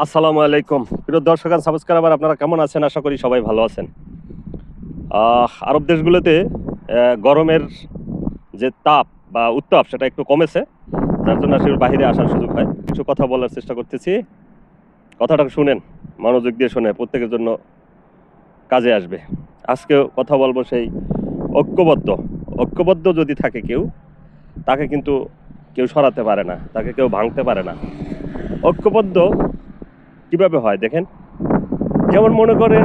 আসসালামু আলাইকুম। প্রিয় দর্শক আর সাবস্ক্রাইবার আপনারা কেমন আছেন? আশা করি সবাই ভালো আছেন। আরব দেশগুলোতে গরমের যে তাপ বা উত্তাপ, সেটা একটু কমেছে, যার জন্য আসলে বাইরে আসার সুযোগ হয়। কিছু কথা বলার চেষ্টা করতেছি। কথাটা শুনেন, মনোযোগ দিয়ে শুনে প্রত্যেকের জন্য কাজে আসবে। আজকে কথা বলব সেই ঐক্যবদ্ধ। ঐক্যবদ্ধ যদি থাকে কেউ, তাকে কিন্তু কেউ সরাতে পারে না, তাকে কেউ ভাঙতে পারে না। ঐক্যবদ্ধ কীভাবে হয় দেখেন। যেমন মনে করেন,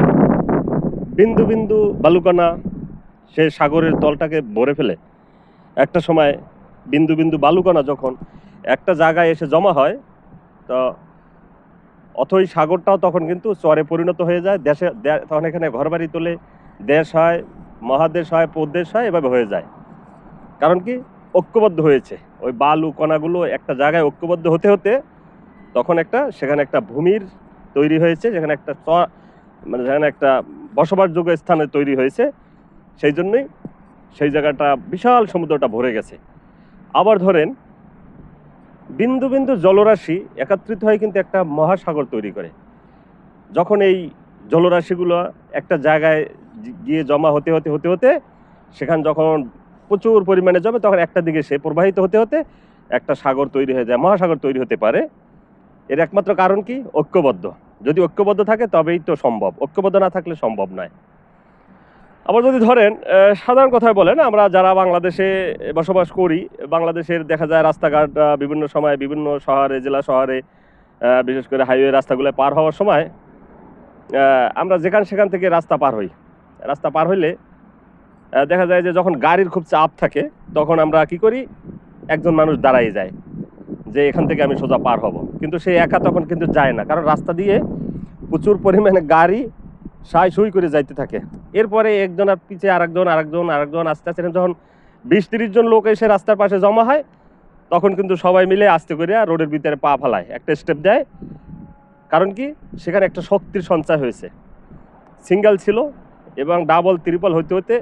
বিন্দু বিন্দু বালুকণা সে সাগরের তলটাকে ভরে ফেলে। একটা সময় বিন্দু বিন্দু বালুকণা যখন একটা জায়গায় এসে জমা হয়, তো অথই সাগরটাও তখন কিন্তু চরে পরিণত হয়ে যায়। দেশে তখন এখানে ঘরবাড়ি তোলে দেশ হয়, মহাদেশ হয়, প্রদেশ হয়, এভাবে হয়ে যায়। কারণ কি? ঐক্যবদ্ধ হয়েছে। ওই বালু কণাগুলো একটা জায়গায় ঐক্যবদ্ধ হতে হতে তখন একটা, সেখানে একটা ভূমির তৈরি হয়েছে, যেখানে একটা মানে যেখানে একটা বসবাসযোগ্য স্থানে তৈরি হয়েছে। সেই জন্যই সেই জায়গাটা, বিশাল সমুদ্রটা ভরে গেছে। আবার ধরেন, বিন্দু বিন্দু জলরাশি একত্রিত হয়ে কিন্তু একটা মহাসাগর তৈরি করে। যখন এই জলরাশিগুলো একটা জায়গায় গিয়ে জমা হতে হতে হতে হতে, সেখানে যখন প্রচুর পরিমাণে জমে, তখন একটা দিকে সে প্রবাহিত হতে হতে একটা সাগর তৈরি হয়ে যায়, মহাসাগর তৈরি হতে পারে। এর একমাত্র কারণ কি? ঐক্যবদ্ধ। যদি ঐক্যবদ্ধ থাকে, তবেই তো সম্ভব। ঐক্যবদ্ধ না থাকলে সম্ভব নয়। আবার যদি ধরেন সাধারণ কথায় বলেন, আমরা যারা বাংলাদেশে বসবাস করি, বাংলাদেশের দেখা যায় রাস্তাঘাট বিভিন্ন সময় বিভিন্ন শহরে, জেলা শহরে বিশেষ করে হাইওয়ে রাস্তাগুলো পার হওয়ার সময় আমরা যেখান সেখান থেকে রাস্তা পার হই। রাস্তা পার হইলে দেখা যায় যে যখন গাড়ির খুব চাপ থাকে, তখন আমরা কি করি? একজন মানুষ দাঁড়াই যায়। যে এখান থেকে আমি সোজা পার হব। কিন্তু সে একা তখন কিন্তু যায় না। কারণ রাস্তা দিয়ে প্রচুর পরিমাণে গাড়ি সাই সুই করে যাইতে থাকে। এরপরে একজন আর পিছিয়ে আরেকজন আরেকজন আরেকজন আস্তে আস্তে যখন বিশ তিরিশ জন লোক এসে রাস্তার পাশে জমা হয়, তখন কিন্তু সবাই মিলে আস্তে করে রোডের ভিতরে পা ফালায়, একটা স্টেপ দেয়। কারণ কি? সেখানে একটা শক্তির সঞ্চয় হয়েছে। সিঙ্গেল ছিল এবং ডাবল ত্রিপল হইতে হতে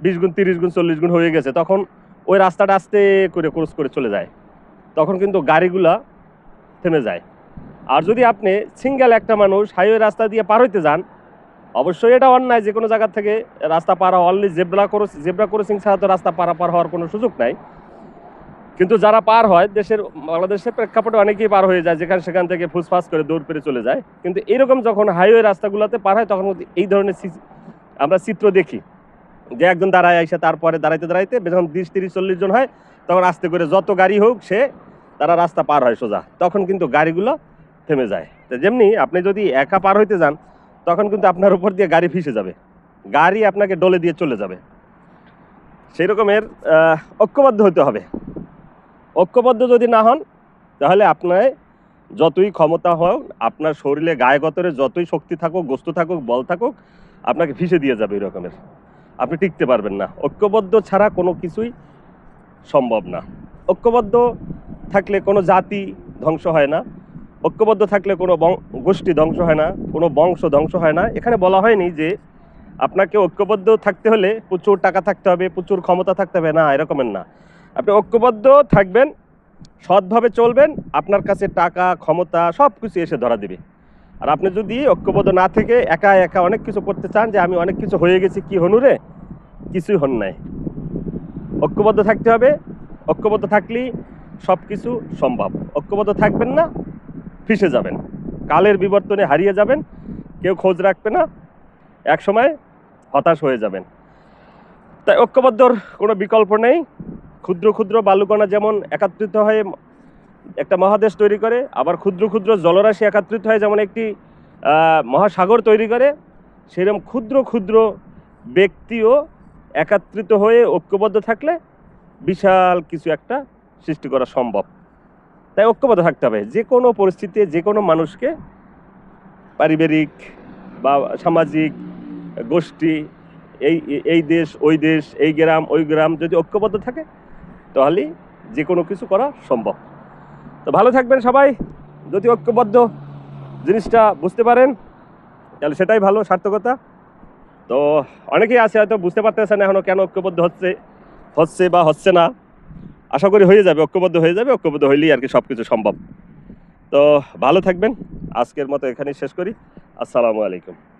বিশ গুণ, তিরিশ গুণ, চল্লিশ গুণ হয়ে গেছে। তখন ওই রাস্তাটা আস্তে করে ক্রস করে চলে যায়। তখন কিন্তু গাড়িগুলা থেমে যায়। আর যদি আপনি সিঙ্গেল একটা মানুষ হাইওয়ে রাস্তা দিয়ে পার হইতে যান, অবশ্যই এটা অন্যায় যে কোনো জায়গা থেকে রাস্তা পার only zebra cross zebra crossing ছাড়া তো রাস্তা পারাপার হওয়ার কোনো সুযোগ নাই। কিন্তু যারা পার হয়, দেশের, বাংলাদেশের প্রেক্ষাপটে অনেকেই পার হয়ে যায়, যেখানে সেখান থেকে ফুসফাস করে দৌড় পেরে চলে যায়। কিন্তু এরকম যখন হাইওয়ে রাস্তাগুলোতে পার হয়, তখন এই ধরনের আমরা চিত্র দেখি। যে একজন দাঁড়ায় আইসা, তারপরে দাঁড়াইতে দাঁড়াইতে, যখন বিশ, তিরিশ, চল্লিশ জন হয় তখন আস্তে করে যত গাড়ি হোক, সে তারা রাস্তা পার হয় সোজা। তখন কিন্তু গাড়িগুলো থেমে যায়। তো যেমনি আপনি যদি একা পার হইতে যান, তখন কিন্তু আপনার উপর দিয়ে গাড়ি ফিসে যাবে। গাড়ি আপনাকে ডলে দিয়ে চলে যাবে। সেই রকমের ঐক্যবদ্ধ হতে হবে। ঐক্যবদ্ধ যদি না হন, তাহলে আপনার যতই ক্ষমতা হোক, আপনার শরীরে গায়ে গতরে যতই শক্তি থাকুক, গোস্ত থাকুক, বল থাকুক, আপনাকে ফিসে দিয়ে যাবে এই রকমের আপনি টিকতে পারবেন না। ঐক্যবদ্ধ ছাড়া কোনো কিছুই সম্ভব না। ঐক্যবদ্ধ থাকলে কোনো জাতি ধ্বংস হয় না। ঐক্যবদ্ধ থাকলে কোনো গোষ্ঠী ধ্বংস হয় না, কোনো বংশ ধ্বংস হয় না। এখানে বলা হয়নি যে আপনাকে ঐক্যবদ্ধ থাকতে হলে প্রচুর টাকা থাকতে হবে, প্রচুর ক্ষমতা থাকতে হবে। না, এরকমের না। আপনি ঐক্যবদ্ধ থাকবেন, সৎভাবে চলবেন, আপনার কাছে টাকা, ক্ষমতা সব কিছু এসে ধরা দিবে। আর আপনি যদি ঐক্যবদ্ধ না থেকে একা একা অনেক কিছু করতে চান যে আমি অনেক কিছু হয়ে গেছি, কি হনুরে কিছুই হন নাই। ঐক্যবদ্ধ থাকতে হবে। ঐক্যবদ্ধ থাকলেই সব কিছু সম্ভব। ঐক্যবদ্ধ থাকবেন না, ফিসে যাবেন। কালের বিবর্তনে হারিয়ে যাবেন, কেউ খোঁজ রাখবে না এক সময় হতাশ হয়ে যাবেন। তাই ঐক্যবদ্ধর কোনো বিকল্প নেই। ক্ষুদ্র ক্ষুদ্র বালুকণা যেমন একত্রিত হয়ে একটা মহাদেশ তৈরি করে, আবার ক্ষুদ্র ক্ষুদ্র জলরাশি একত্রিত হয়ে যেমন একটি মহাসাগর তৈরি করে সেরকম ক্ষুদ্র ক্ষুদ্র ব্যক্তিও একত্রিত হয়ে ঐক্যবদ্ধ থাকলে বিশাল কিছু একটা সৃষ্টি করা সম্ভব। তাই ঐক্যবদ্ধ থাকতে হবে। যে কোনো পরিস্থিতিতে যে কোনো মানুষকে পারিবারিক বা সামাজিক গোষ্ঠী, এই এই দেশ, ওই দেশ, এই গ্রাম, ওই গ্রাম যদি ঐক্যবদ্ধ থাকে, তাহলেই যে কোনো কিছু করা সম্ভব। তো ভালো থাকবেন সবাই। যদি ঐক্যবদ্ধ জিনিসটা বুঝতে পারেন, তাহলে সেটাই ভালো, সার্থকতা। তো অনেকেই আছে হয়তো বুঝতে পারতেছে না এখনও কেন ঐক্যবদ্ধ হচ্ছে হচ্ছে বা হচ্ছে না। আশা করি হয়ে যাবে, ঐক্যবদ্ধ হয়ে যাবে, ঐক্যবদ্ধ হইলেই আর কি সব কিছু সম্ভব। তো ভালো থাকবেন, আজকের মতো এখানেই শেষ করি। আসসালামু আলাইকুম।